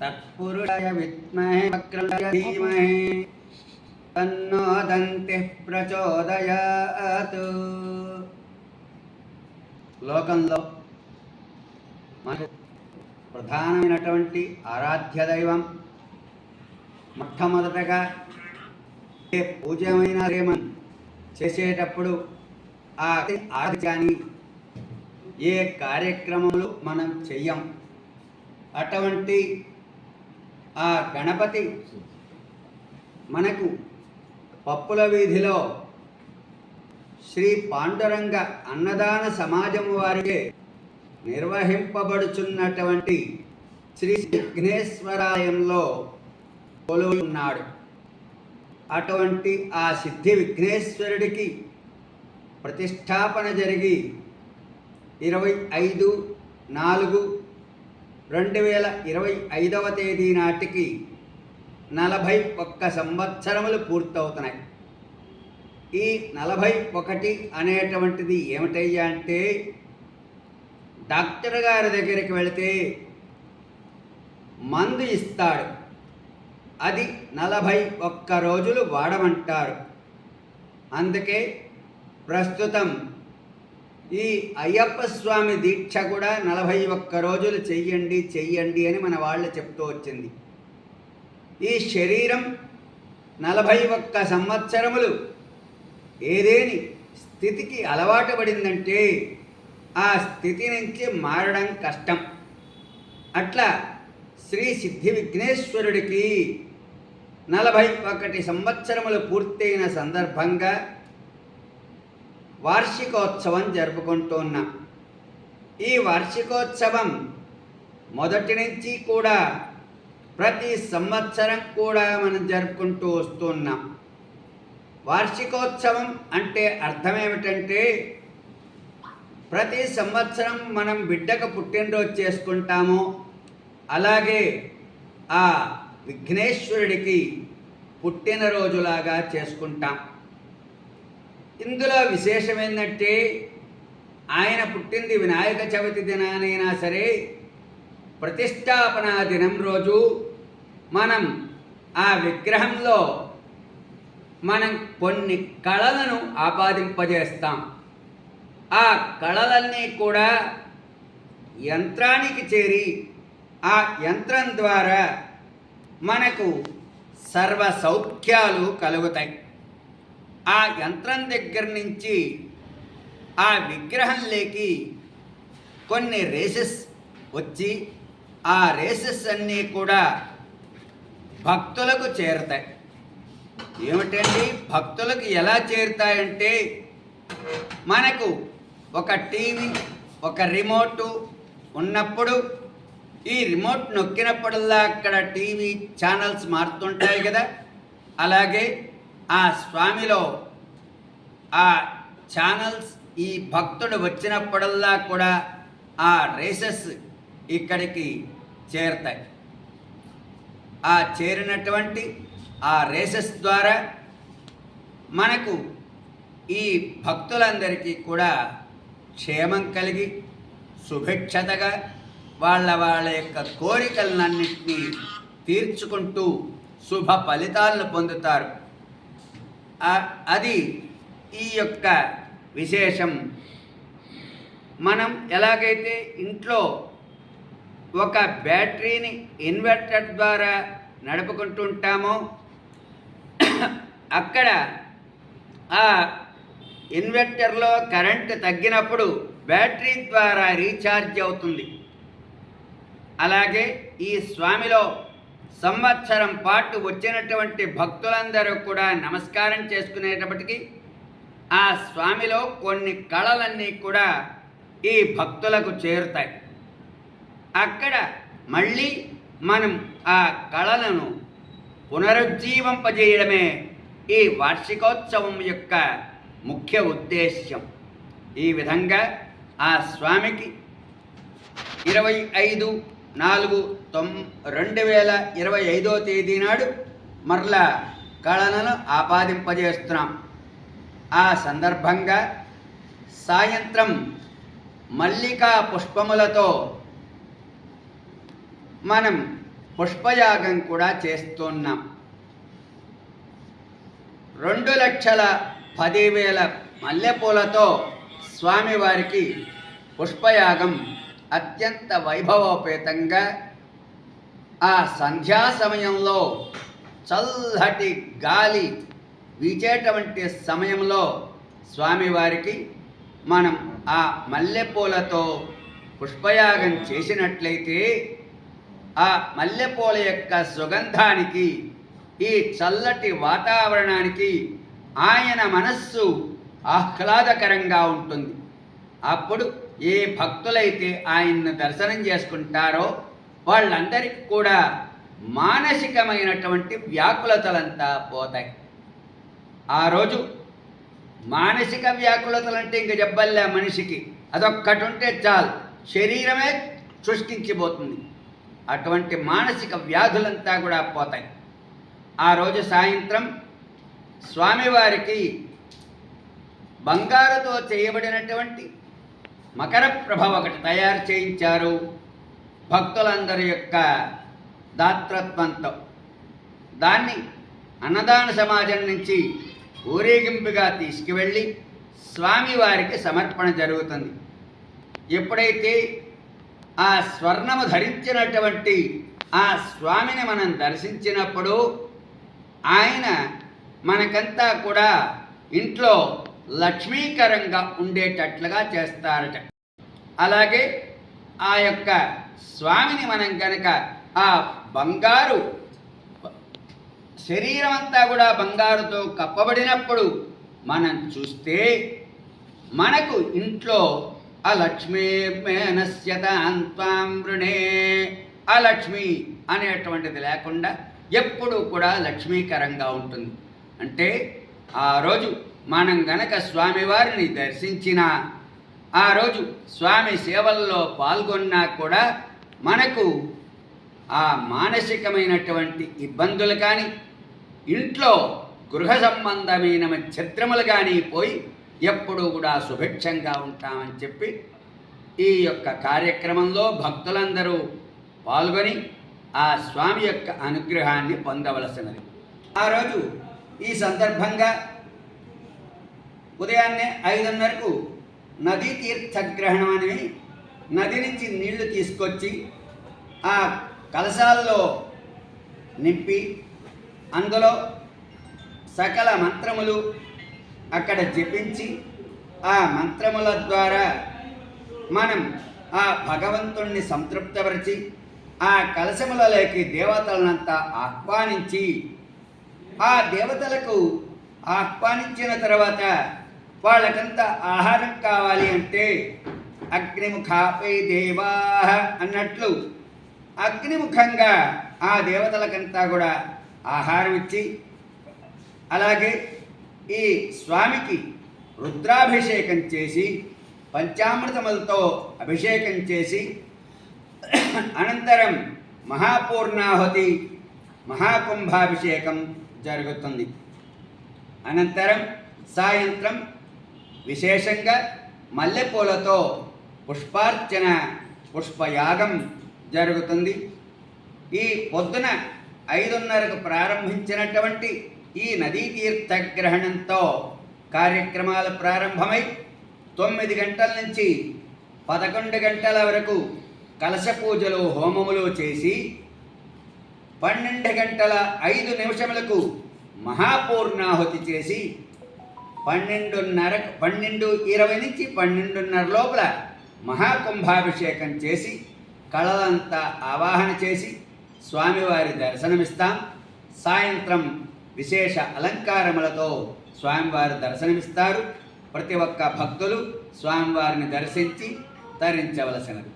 తత్పురుషాయ విద్మహే వక్రయ ధీమహి. తన్నో దంతి ప్రచోదయాత్. లోకంలో మనకు ప్రధానమైనటువంటి ఆరాధ్య దైవం మొట్టమొదటగా ఏ పూజమైన రేమన్ చేసేటప్పుడు ఆ ఆరాధ్యాన్ని ఏ కార్యక్రమములు మనం చెయ్యం? అటువంటి ఆ గణపతి మనకు పప్పుల వీధిలో శ్రీ పాండురంగ అన్నదాన సమాజం వారికే నిర్వహింపబడుచున్నటువంటి శ్రీ విఘ్నేశ్వరాలయంలో కొలువున్నాడు. అటువంటి ఆ సిద్ధి విఘ్నేశ్వరుడికి ప్రతిష్టాపన జరిగి ఇరవై ఐదు నాలుగు రెండు వేల ఇరవై ఐదవ తేదీ నాటికి నలభై ఒక్క సంవత్సరములు పూర్తవుతున్నాయి. ఈ నలభై ఒకటి అనేటువంటిది ఏమిటయ్యా అంటే డాక్టర్ గారి దగ్గరికి వెళితే మందు ఇస్తాడు. అది నలభై ఒక్క రోజులు వాడమంటారు. అందుకే ప్రస్తుతం ఈ అయ్యప్ప స్వామి దీక్ష కూడా నలభై ఒక్క రోజులు చెయ్యండి చెయ్యండి అని మన వాళ్ళు చెప్తూ వచ్చింది. ఈ శరీరం నలభై ఒక్క సంవత్సరములు ఏదేని స్థితికి అలవాటు పడిందంటే ఆ స్థితి నుంచి మారడం కష్టం. అట్లా శ్రీ సిద్ధి విఘ్నేశ్వరుడికి నలభై ఒకటి సంవత్సరములు పూర్తయిన సందర్భంగా వార్షికోత్సవం జరుపుకుంటున్నాం ఈ వార్షికోత్సవం మొదటి నుంచి కూడా ప్రతి సంవత్సరం కూడా మనం జరుపుకుంటూ వస్తున్నాం వార్షికోత్సవం అంటే అర్థం ఏమిటంటే ప్రతి సంవత్సరం మనం బిడ్డకు పుట్టినరోజు చేసుకుంటాము. అలాగే ఆ విఘ్నేశ్వరుడికి పుట్టినరోజులాగా చేసుకుంటాం. ఇందులో విశేషం ఏంటంటే ఆయన పుట్టింది వినాయక చవితి దినానైనా సరే ప్రతిష్టాపన దినం రోజు మనం ఆ విగ్రహంలో మనం కొన్ని కళలను ఆపాదింపజేస్తాం. ఆ కళలన్నీ కూడా యంత్రానికి చేరి ఆ యంత్రం ద్వారా మనకు సర్వ సౌఖ్యాలు కలుగుతాయి. ఆ యంత్రం దగ్గర నుంచి ఆ విగ్రహంలోకి కొన్ని రేసెస్ వచ్చి ఆ రేసెస్ అన్నీ కూడా భక్తులకు చేరుతాయి. ఏమిటండి? భక్తులకు ఎలా చేరుతాయంటే మనకు ఒక టీవీ ఒక రిమోటు ఉన్నప్పుడు ఈ రిమోట్ నొక్కినప్పుడల్లా అక్కడ టీవీ ఛానల్స్ మారుతుంటాయి కదా. అలాగే ఆ స్వామిలో ఆ ఛానల్స్ ఈ భక్తుడు వచ్చినప్పుడల్లా కూడా ఆ రేసెస్ ఇక్కడికి చేరుతాయి. ఆ చేరినటువంటి ఆ రేసెస్ ద్వారా మనకు ఈ భక్తులందరికీ కూడా క్షేమం కలిగి సుభిక్షతగా వాళ్ళ వాళ్ళ యొక్క కోరికలన్నింటినీ తీర్చుకుంటూ శుభ ఫలితాలను పొందుతారు. అది ఈ యొక్క విశేషం. మనం ఎలాగైతే ఇంట్లో ఒక బ్యాటరీని ఇన్వర్టర్ ద్వారా నడుపుకుంటుంటామో అక్కడ ఆ ఇన్వర్టర్లో కరెంట్ తగ్గినప్పుడు బ్యాటరీ ద్వారా రీఛార్జ్ అవుతుంది. అలాగే ఈ స్వామిలో సంవత్సరం పాటు వచ్చినటువంటి భక్తులందరూ కూడా నమస్కారం చేసుకునేటప్పటికీ ఆ స్వామిలో కొన్ని కళలన్నీ కూడా ఈ భక్తులకు చేరుతాయి. అక్కడ మళ్ళీ మనం ఆ కళలను పునరుజ్జీవింపజేయడమే ఈ వార్షికోత్సవం యొక్క ముఖ్య ఉద్దేశ్యం. ఈ విధంగా ఆ స్వామికి ఇరవై ఐదు నాలుగు తొం రెండు వేల ఇరవై ఐదో తేదీ నాడు మరలా కళలను ఆపాదింపజేస్తున్నాం. ఆ సందర్భంగా సాయంత్రం మల్లికా పుష్పములతో మనం పుష్పయాగం కూడా చేస్తున్నాం. రెండు లక్షల పదివేల మల్లెపూలతో స్వామివారికి పుష్పయాగం అత్యంత వైభవోపేతంగా ఆ సంధ్యా సమయంలో చల్లటి గాలి వీచేటువంటి సమయంలో స్వామివారికి మనం ఆ మల్లెపూలతో పుష్పయాగం చేసినట్లయితే ఆ మల్లెపూల యొక్క సుగంధానికి ఈ చల్లటి వాతావరణానికి ఆయన మనస్సు ఆహ్లాదకరంగా ఉంటుంది. అప్పుడు ఏ భక్తులైతే ఆయన్ను దర్శనం చేసుకుంటారో వాళ్ళందరికీ కూడా మానసికమైనటువంటి వ్యాకులతలంతా పోతాయి. ఆ రోజు మానసిక వ్యాకులతలు అంటే ఇంక చెప్పల్లే మనిషికి. అదొక్కటి ఉంటే చాలు. శరీరమే సృష్టించిపోతుంది అటువంటి మానసిక వ్యాధులంతా కూడా పోతాయి. ఆ రోజు సాయంత్రం స్వామివారికి బంగారుతో చేయబడినటువంటి మకర ప్రభ ఒకటి తయారు చేయించారు. భక్తులందరి యొక్క దాతృత్వంతో. దాన్ని అన్నదాన సమాజం నుంచి ఊరేగింపుగా తీసుకువెళ్ళి స్వామివారికి సమర్పణ జరుగుతుంది. ఎప్పుడైతే ఆ స్వర్ణము ధరించినటువంటి ఆ స్వామిని మనం దర్శించినప్పుడు ఆయన మనకంతా కూడా ఇంట్లో లక్ష్మీకరంగా ఉండేటట్లుగా చేస్తారట. అలాగే ఆ యొక్క స్వామిని మనం కనుక ఆ బంగారు శరీరం అంతా కూడా బంగారుతో కప్పబడినప్పుడు మనం చూస్తే మనకు ఇంట్లో ఆ లక్ష్మీ మేనస్యత అంత్వాం ఆ లక్ష్మి అనేటువంటిది లేకుండా ఎప్పుడూ కూడా లక్ష్మీకరంగా ఉంటుంది. అంటే ఆ రోజు మనం గనక స్వామివారిని దర్శించిన ఆ రోజు స్వామి సేవల్లో పాల్గొన్నా కూడా మనకు ఆ మానసికమైనటువంటి ఇబ్బందులు కానీ ఇంట్లో గృహ సంబంధమైన చిత్రములు కానీ పోయి ఎప్పుడూ కూడా సుభిక్షంగా ఉంటామని చెప్పి ఈ యొక్క కార్యక్రమంలో భక్తులందరూ పాల్గొని ఆ స్వామి యొక్క అనుగ్రహాన్ని పొందవలసినది. ఆ రోజు ఈ సందర్భంగా ఉదయాన్నే ఐదున్నరకు నదీ తీర్థగ్రహణం అని నది నుంచి నీళ్ళు తీసుకొచ్చి ఆ కలశాల్లో నింపి అందులో సకల మంత్రములు అక్కడ జపించి ఆ మంత్రముల ద్వారా మనం ఆ భగవంతుణ్ణి సంతృప్తపరిచి ఆ కలశములలోకి దేవతలనంతా ఆహ్వానించి ఆ దేవతలకు ఆహ్వానించిన తర్వాత వాళ్ళకంతా ఆహారం కావాలి అంటే అగ్నిముఖాపై దేవా అన్నట్లు అగ్నిముఖంగా ఆ దేవతలకంతా కూడా ఆహారం ఇచ్చి అలాగే ఈ స్వామికి రుద్రాభిషేకం చేసి పంచామృతములతో అభిషేకం చేసి అనంతరం మహాపూర్ణాహుతి మహాకుంభాభిషేకం జరుగుతుంది. అనంతరం సాయంత్రం విశేషంగా మల్లెపూలతో పుష్పార్చన పుష్పయాగం జరుగుతుంది. ఈ పొద్దున ఐదున్నరకు ప్రారంభించినటువంటి ఈ నదీ తీర్థగ్రహణంతో కార్యక్రమాలు ప్రారంభమై తొమ్మిది గంటల నుంచి పదకొండు గంటల వరకు కలశ పూజలు హోమములు చేసి పన్నెండు గంటల ఐదు నిమిషములకు మహాపూర్ణాహుతి చేసి పన్నెండున్నర పన్నెండు ఇరవై నుంచి పన్నెండున్నర లోపల మహాకుంభాభిషేకం చేసి కళలంతా ఆవాహన చేసి స్వామివారి దర్శనమిస్తాం. సాయంత్రం విశేష అలంకారములతో స్వామివారి దర్శనమిస్తారు. ప్రతి ఒక్క భక్తులు స్వామివారిని దర్శించి తరించవలసినది.